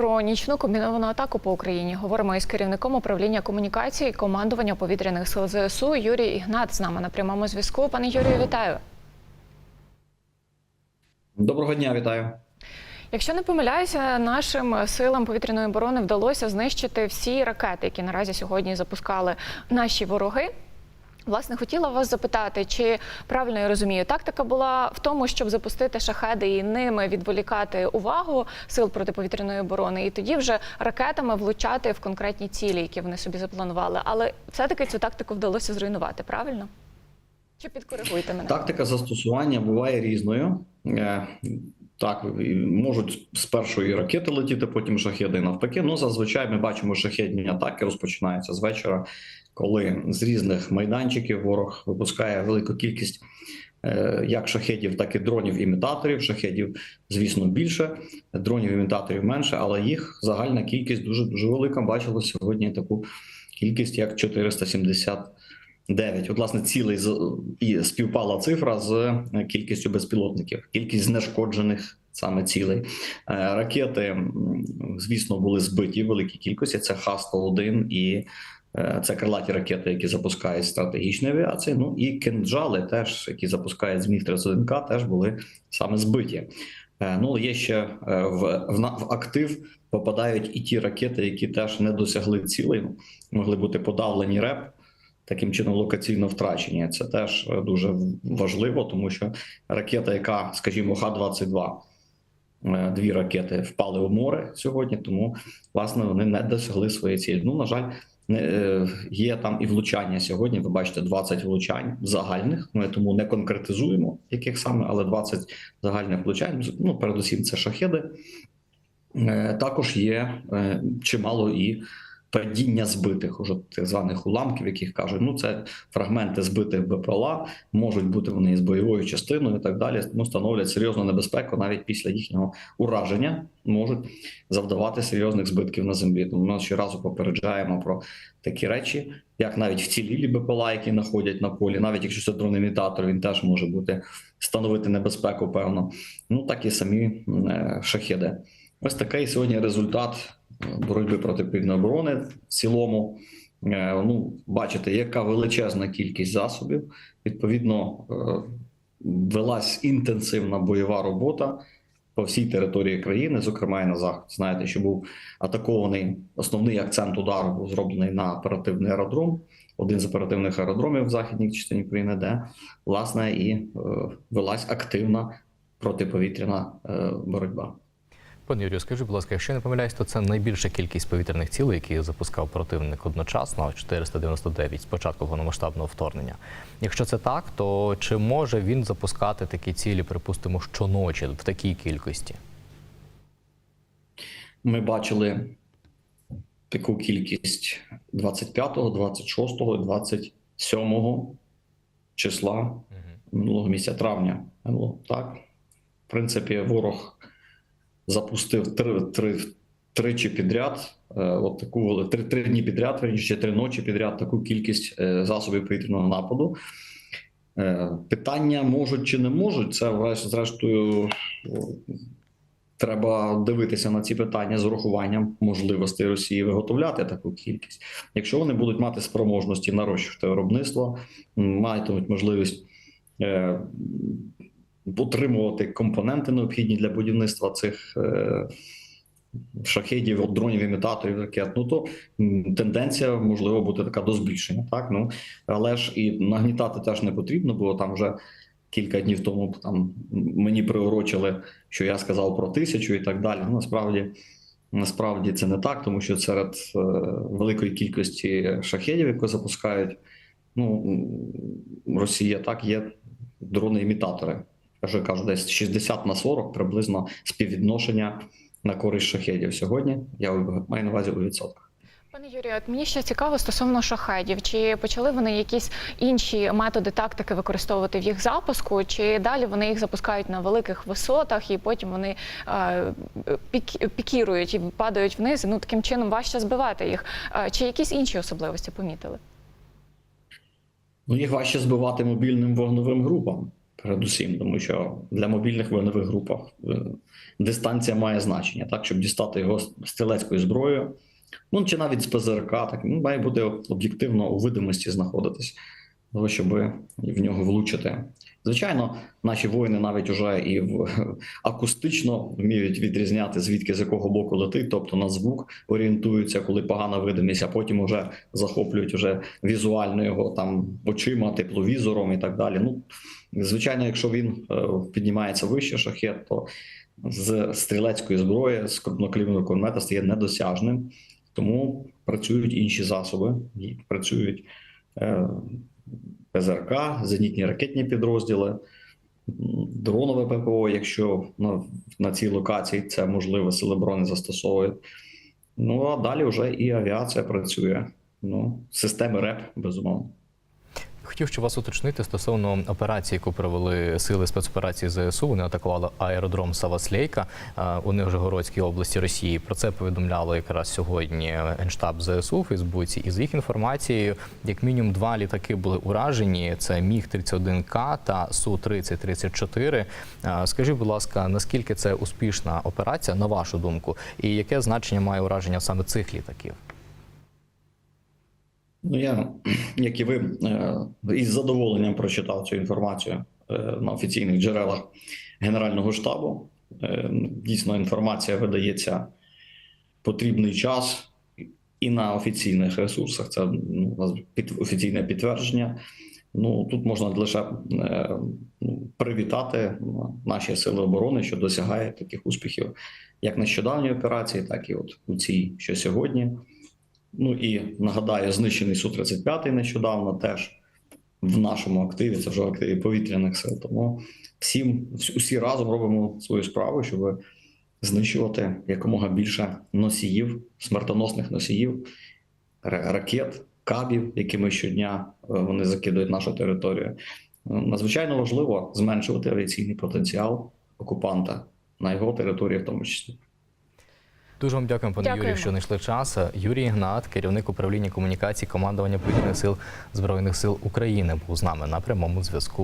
про нічну комбіновану атаку по Україні. Говоримо із керівником управління комунікації і командування повітряних сил ЗСУ Юрій Ігнат з нами на прямому зв'язку. Пане Юрію, вітаю. Доброго дня, вітаю. Якщо не помиляюся, нашим силам повітряної оборони вдалося знищити всі ракети, які наразі сьогодні запускали наші вороги. Власне, хотіла вас запитати, чи правильно я розумію, тактика була в тому, щоб запустити шахеди і ними відволікати увагу сил протиповітряної оборони, і тоді вже ракетами влучати в конкретні цілі, які вони собі запланували. Але все-таки цю тактику вдалося зруйнувати, правильно? Чи підкоригуйте мене? Тактика застосування буває різною. Так, можуть з першої ракети летіти, потім шахеди навпаки. Ну зазвичай ми бачимо шахедні атаки розпочинаються з вечора, коли з різних майданчиків ворог випускає велику кількість е, як шахедів, так і дронів-імітаторів. Шахедів, звісно, більше, дронів-імітаторів менше, але їх загальна кількість дуже дуже велика. Бачили сьогодні таку кількість, як 479. От, власне, цілий з- і співпала цифра з кількістю безпілотників, кількість знешкоджених саме цілей. Е, Ракети, звісно, були збиті в великій кількості. Це Х-101 і е, це крилаті ракети, які запускають стратегічної авіації. Ну і кинджали, теж які запускають зміг 31 к теж були саме збиті. Е, Ну є ще е, в, в, в актив попадають і ті ракети, які теж не досягли цілей, ну, могли бути подавлені РЕП. Таким чином локаційно втрачені. Це теж е, дуже важливо, тому що ракета, яка, скажімо, Х-22, е, дві ракети впали у море сьогодні, тому власне вони не досягли своєї цілі. Ну, на жаль, не, е, є там і влучання сьогодні. Ви бачите 20 влучань загальних. Ми тому не конкретизуємо, яких саме, але 20 загальних влучань. Ну, передусім, це шахеди. Також є чимало і падіння збитих, уже так званих уламків, яких кажуть, ну це фрагменти збитих БПЛА, можуть бути вони з бойовою частиною і так далі. Ну, становлять серйозну небезпеку навіть після їхнього ураження, можуть завдавати серйозних збитків на землі. Тому ми щоразу попереджаємо про такі речі, як навіть вцілілі БПЛА, які знаходять на полі, навіть якщо це дрон-імітатор, він теж може бути становити небезпеку, певно. Ну так і самі е, шахеди. Ось такий сьогодні результат боротьби проти південної оборони в цілому. Е, Ну, бачите, яка величезна кількість засобів. Відповідно, е, велась інтенсивна бойова робота по всій території країни, зокрема і на захід. Знаєте, що був атакований основний акцент удару був зроблений на оперативний аеродром. Один з оперативних аеродромів в західній частині країни, де власне і е, велась активна протиповітряна боротьба. Пане Юрію, скажіть, будь ласка, якщо я не помиляюсь, то це найбільша кількість повітряних цілей, які запускав противник одночасно 499 з початку повномасштабного вторгнення. Якщо це так, то чи може він запускати такі цілі, припустимо, щоночі в такій кількості? Ми бачили таку кількість 25, 26, 27 числа минулого місяця травня. Так. В принципі, ворог запустив три, три, тричі підряд, е, от таку три, три дні підряд, верніше, три ночі підряд таку кількість е, засобів повітряного нападу. Е, Питання можуть чи не можуть, це зрештою треба дивитися на ці питання з урахуванням можливостей Росії виготовляти таку кількість. Якщо вони будуть мати спроможності нарощувати виробництво, матимуть можливість утримувати компоненти необхідні для будівництва цих е, шахедів, дронів, імітаторів, ракет, ну то тенденція можливо буде така до збільшення. Так ну але ж і нагнітати теж не потрібно, бо там вже кілька днів тому там мені приурочили, що я сказав про тисячу і так далі. Ну, насправді. Насправді це не так, тому що серед е, великої кількості шахедів, які запускають, ну Росія так є дрони-імітатори. Я вже кажу, десь 60 на 40 приблизно співвідношення на користь шахедів сьогодні. Я маю на увазі у відсотках. Пане Юрію, от мені ще цікаво стосовно шахедів. Чи почали вони якісь інші методи тактики використовувати в їх запуску, чи далі вони їх запускають на великих висотах і потім вони е, пік, пікірують і падають вниз? Ну таким чином важче збивати їх. Е, чи якісь інші особливості помітили? Ну, їх важче збивати мобільним вогновим групам. Передусім, тому що для мобільних вогневих групах е, дистанція має значення, так, щоб дістати його стрілецькою зброєю, ну чи навіть з ПЗРК, так він має бути об'єктивно у видимості знаходитись, того, щоб в нього влучити. Звичайно, наші воїни навіть уже і в акустично вміють відрізняти звідки з якого боку летить, тобто на звук орієнтуються, коли погана видимість, а потім вже захоплюють вже візуально його там очима, тепловізором і так далі. Ну звичайно, якщо він е, піднімається вище шахет, то з стрілецької зброї з крупнокаліберного кулемета стає недосяжним, тому працюють інші засоби, працюють е, ПЗРК, зенітні ракетні підрозділи, дронове ППО, якщо на, на цій локації це можливо, сили оборони застосовують. Ну а далі вже і авіація працює. Ну, системи РЕП, безумовно. Хотів ще вас уточнити стосовно операції, яку провели сили спецоперації ЗСУ. Вони атакували аеродром Саваслейка е, у Нижегородській області Росії. Про це повідомляло якраз сьогодні генштаб ЗСУ у Фейсбуці. І за їх інформацією, як мінімум два літаки були уражені. Це Міг 31 К та Су 3034 Е, Скажіть, будь ласка, наскільки це успішна операція, на вашу думку, і яке значення має ураження саме цих літаків? Ну, я, як і ви, е, із задоволенням прочитав цю інформацію е, на офіційних джерелах Генерального штабу. Е, Дійсно, інформація видається потрібний час і на офіційних ресурсах. Це ну, офіційне підтвердження. Ну тут можна лише ну, привітати наші сили оборони, що досягає таких успіхів, як нещодавній операції, так і от у цій, що сьогодні. Ну і нагадаю, знищений Су-35 нещодавно теж в нашому активі. Це вже в активі повітряних сил. Тому всім усі разом робимо свою справу, щоб знищувати якомога більше носіїв, смертоносних носіїв, ракет, кабів, якими щодня е, вони закидують нашу територію. Е, Надзвичайно важливо зменшувати авіаційний потенціал окупанта на його території, в тому числі. Дуже вам дякуємо, пане Дякуємо. Юрію, що знайшли час. Юрій Ігнат, керівник управління комунікації командування повітряних сил збройних сил України, був з нами на прямому зв'язку.